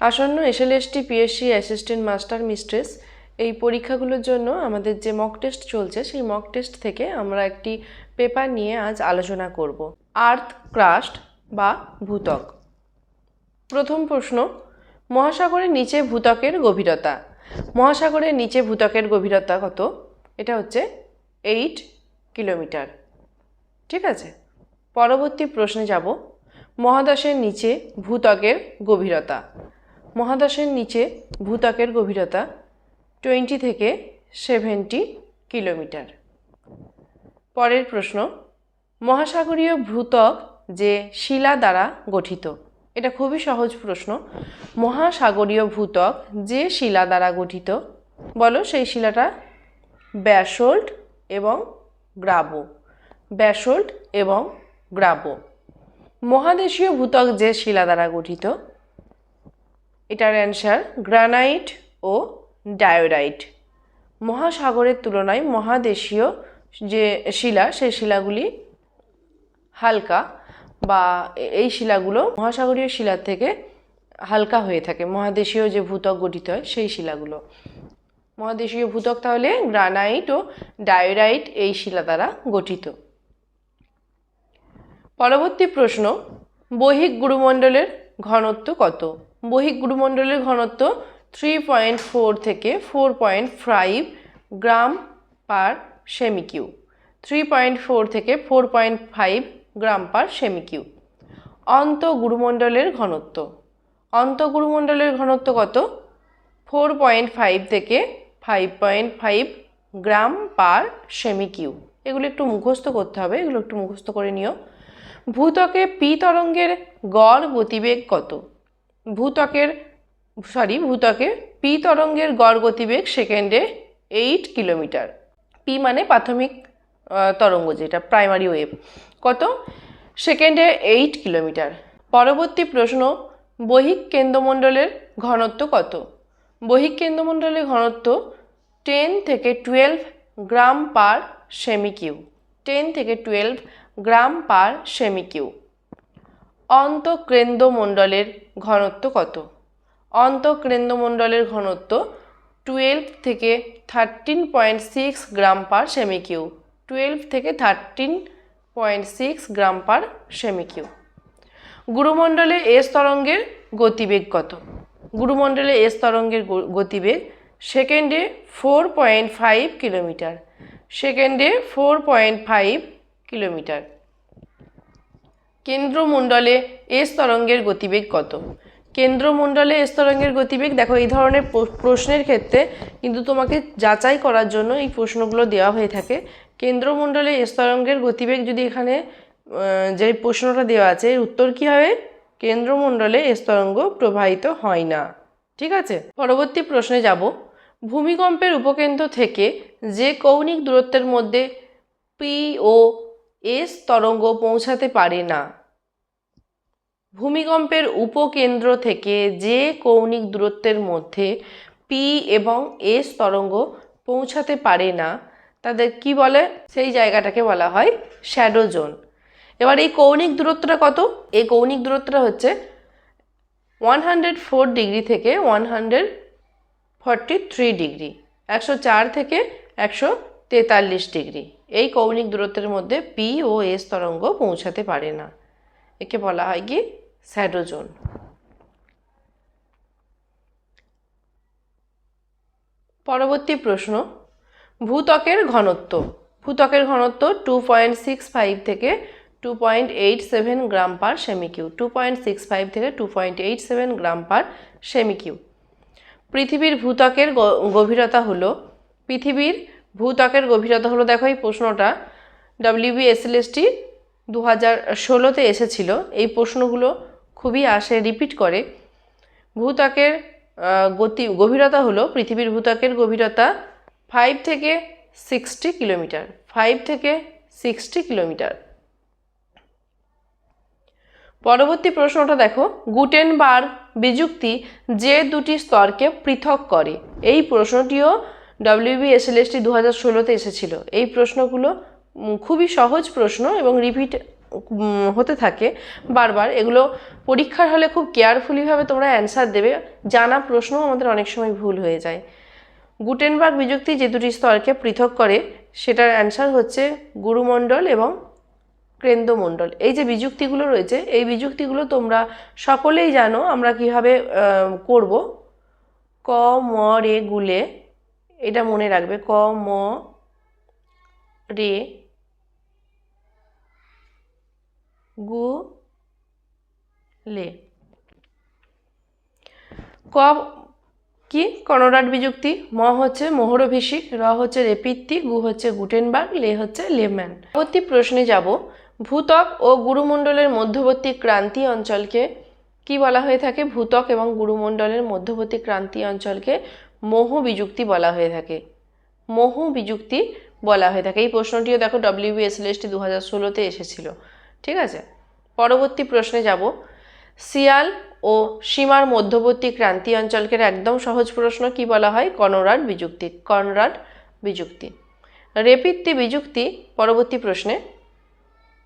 আসন্ন SLST PSC assistant master mistress, এই পরীক্ষাগুলোর জন্য আমাদের যে মক টেস্ট চলছে, সেই মক টেস্ট থেকে আমরা একটি পেপার নিয়ে আজ আলোচনা করব। আর্থ ক্রাস্ট বা ভূতক। প্রথম প্রশ্ন, মহাসাগরের নিচে ভূতকের গভীরতা। মহাসাগরের নিচে ভূতকের গভীরতা কত? এটা হচ্ছে এইট কিলোমিটার। ঠিক আছে? পরবর্তী প্রশ্নে যাব। মহাদেশের নিচে ভূতকের গভীরতা। মহাদেশের নিচে ভূত্বকের গভীরতা টোয়েন্টি থেকে সেভেন্টি কিলোমিটার। পরের প্রশ্ন, মহাসাগরীয় ভূত্বক যে শিলা দ্বারা গঠিত? এটা খুবই সহজ প্রশ্ন। মহাসাগরীয় ভূত্বক যে শিলা দ্বারা গঠিত? বলো সেই শিলাটা ব্যাসল্ট এবং গ্রাবো। ব্যাসল্ট এবং গ্রাবো। মহাদেশীয় ভূত্বক যে শিলা দ্বারা গঠিত? এটার অ্যান্সার গ্রানাইট ও ডায়োরাইট মহাসাগরের তুলনায় মহাদেশীয় যে শিলা, সেই শিলাগুলি হালকা বা এই শিলাগুলো মহাসাগরীয় শিলার থেকে হালকা হয়ে থাকে। মহাদেশীয় যে ভূতক গঠিত হয়, সেই শিলাগুলো। মহাদেশীয় ভূতক তাহলে গ্রানাইট ও ডায়োরাইট এই শিলা দ্বারা গঠিত। পরবর্তী প্রশ্ন বহিক গুরুমণ্ডলের ঘনত্ব কত? বহিক গুরুমণ্ডলের ঘনত্ব থ্রি পয়েন্ট ফোর থেকে four point five gram per সেমিকিউ three point four থেকে four point five gram per সেমিকিউ। অন্ত গুরুমণ্ডলের ঘনত্ব, অন্ত গুরুমণ্ডলের ঘনত্ব কত? ফোর পয়েন্ট ফাইভ থেকে five point five gram per সেমিকিউ। এগুলো একটু মুখস্থ করতে হবে, এগুলো একটু মুখস্থ করে নিও। ভূত্বকে পি তরঙ্গের গড় গতিবেগ কত? ভূত্বকের সরি ভূত্বকে পি তরঙ্গের গড় গতিবেগ সেকেন্ডে এইট কিলোমিটার। পি মানে প্রাথমিক তরঙ্গ যেটা প্রাইমারি ওয়েভ কত? সেকেন্ডে এইট কিলোমিটার। পরবর্তী প্রশ্ন বহিক কেন্দ্রমণ্ডলের ঘনত্ব কত? বহিক কেন্দ্রমণ্ডলের ঘনত্ব টেন থেকে টুয়েলভ গ্রাম পার সেমিকিউ টেন থেকে টুয়েলভ গ্রাম পার সেমিকিউ অন্তঃকেন্দ্রমণ্ডলের ঘনত্ব কত? অন্তঃকেন্দ্রমণ্ডলের ঘনত্ব টুয়েলভ থেকে thirteen point six gram per সেমিকিউ twelve থেকে thirteen point six gram per সেমিকিউ গুরুমণ্ডলে এস তরঙ্গের গতিবেগ কত? গুরুমণ্ডলে এস তরঙ্গের গতিবেগ সেকেন্ডে ফোর পয়েন্ট ফাইভ কিলোমিটার সেকেন্ডে ফোর পয়েন্ট ফাইভ কিলোমিটার কেন্দ্রমণ্ডলে এস তরঙ্গের গতিবেগ কত? কেন্দ্রমণ্ডলে এস তরঙ্গের গতিবেগ, দেখো এই ধরনের প্রশ্নের ক্ষেত্রে কিন্তু তোমাকে যাচাই করার জন্য এই প্রশ্নগুলো দেওয়া হয়ে থাকে। কেন্দ্রমণ্ডলে এস তরঙ্গের গতিবেগ যদি এখানে যে প্রশ্নটা দেওয়া আছে, এর উত্তর কী হবে? কেন্দ্রমণ্ডলে এস তরঙ্গ প্রবাহিত হয় না। ঠিক আছে? পরবর্তী প্রশ্নে যাব। ভূমিকম্পের উপকেন্দ্র থেকে যে কৌণিক দূরত্বের মধ্যে পি ও এস তরঙ্গ পৌঁছাতে পারে না। ভূমিকম্পের উপকেন্দ্র থেকে যে কৌণিক দূরত্বের মধ্যে পি এবং এস তরঙ্গ পৌঁছাতে পারে না, তাদের কি বলে? সেই জায়গাটাকে বলা হয় শ্যাডো জোন। এবার এই কৌণিক দূরত্বটা কত? এই কৌণিক দূরত্বটা হচ্ছে ওয়ান হান্ড্রেড ফোর ডিগ্রি থেকে one hundred forty three degree, একশো চার থেকে একশো তেতাল্লিশ ডিগ্রি। এই কৌণিক দূরত্বের মধ্যে পি ও এস তরঙ্গ পৌঁছাতে পারে না। একে বলা হয় কি স্যাডোজোন। পরবর্তী প্রশ্ন, ভূত্বকের ঘনত্ব। ভূত্বকের ঘনত্ব টু পয়েন্ট সিক্স ফাইভ থেকে two point eight seven gram per সেমিকিউ two point six five থেকে two point eight seven gram per সেমিকিউ পৃথিবীর ভূত্বকের গ- গভীরতা হলো পৃথিবীর ভূত্বকের গভীরতা হলো দেখো এই প্রশ্নটা। ডব্লিউবিএসএলএসটি দু হাজার ষোলোতে এসেছিল। এই প্রশ্নগুলো খুবই আসে রিপিট করে। ভূত্বকের গতি, গভীরতা হলো পৃথিবীর ভূত্বকের গভীরতা ফাইভ থেকে সিক্সটি কিলোমিটার। ফাইভ থেকে সিক্সটি কিলোমিটার। পরবর্তী প্রশ্নটা দেখো। গুটেনবার্গ বিযুক্তি যে দুটি স্তরকে পৃথক করে। এই প্রশ্নটিও ডব্লিউবিএসএলএসটি দু হাজার ষোলোতে এসেছিল। এই প্রশ্নগুলো খুবই সহজ প্রশ্ন এবং রিপিট হতে থাকে বারবার। এগুলো পরীক্ষার হলে খুব কেয়ারফুলিভাবে তোমরা অ্যান্সার দেবে। জানা প্রশ্নও আমাদের অনেক সময় ভুল হয়ে যায়। গুটেনবার্গ বিযুক্তি যে দুটি স্তরকে পৃথক করে, সেটার অ্যান্সার হচ্ছে গুরুমণ্ডল এবং কেন্দ্রমণ্ডল। এই যে বিযুক্তিগুলো রয়েছে, এই বিযুক্তিগুলো তোমরা সকলেই জানো আমরা কীভাবে করব। ক, ম, রে গুলে এটা মনে রাখবে, ক, ম, রে, গু, লে। ক, কি? কনরাড বিযুক্তি। ম হচ্ছে মোহরভিষিক, র হচ্ছে রেপিত্তি, গু হচ্ছে গুটেনবার্গ, লে হচ্ছে লেম্যান। পরবর্তী প্রশ্নে যাব। ভূতক ও গুরুমণ্ডলের মধ্যবর্তী ক্রান্তি অঞ্চলকে কি বলা হয়ে থাকে? ভূতক এবং গুরুমণ্ডলের মধ্যবর্তী ক্রান্তি অঞ্চলকে মোহ বিযুক্তি বলা হয়ে থাকে। মোহ বিযুক্তি বলা হয়ে থাকে। এই প্রশ্নটিও দেখো ডব্লিউবিএসএলএসটি দু হাজার ষোলোতে এসেছিল। ঠিক আছে? পরবর্তী প্রশ্নে যাব। সিয়াল ও সীমার মধ্যবর্তী ক্রান্তি অঞ্চলকে একদম সহজ প্রশ্ন কি বলা হয়? কনরাড বিযুক্তি কনরাড বিযুক্তি। রেপিত্তি বিযুক্তি, পরবর্তী প্রশ্নে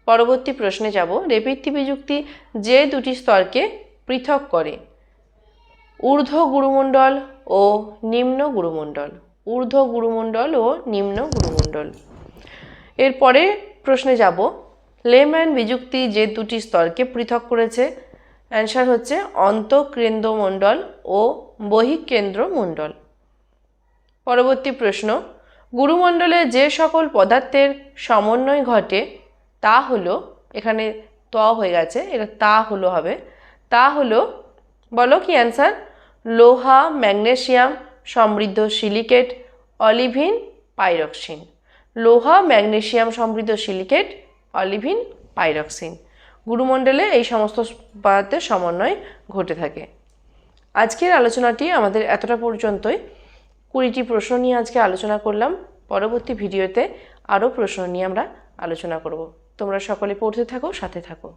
পরবর্তী প্রশ্নে যাব। রেপিত্তি বিযুক্তি যে দুটি স্তরকে পৃথক করে ঊর্ধ্ব গুরুমণ্ডল ও নিম্ন গুরুমণ্ডল। ঊর্ধ্ব গুরুমণ্ডল ও নিম্ন গুরুমণ্ডল। এরপরে প্রশ্নে যাব। লেম্যান বিযুক্তি যে দুটি স্তরকে পৃথক করেছে, অ্যান্সার হচ্ছে অন্তঃকেন্দ্রমণ্ডল ও বহিঃকেন্দ্রমণ্ডল। পরবর্তী প্রশ্ন, গুরুমণ্ডলে যে সকল পদার্থের সমন্বয় ঘটে, তা হলো, এখানে ত হয়ে গেছে, এটা তা হলো হবে, তা হলো বলো কি অ্যান্সার লোহা ম্যাগনেশিয়াম সমৃদ্ধ সিলিকেট, অলিভিন, পাইরক্সিন। লোহা, ম্যাগনেসিয়াম, সমৃদ্ধ সিলিকেট, অলিভিন, পাইরক্সিন। গুরুমণ্ডলে এই সমস্ত পদার্থের সমন্বয় ঘটে থাকে। আজকের আলোচনাটি আমাদের এতটা পর্যন্তই। কুড়িটি প্রশ্ন নিয়ে আজকে আলোচনা করলাম। পরবর্তী ভিডিওতে আরও প্রশ্ন নিয়ে আমরা আলোচনা করব। তোমরা সকলে পড়তে থাকো, সাথে থাকো।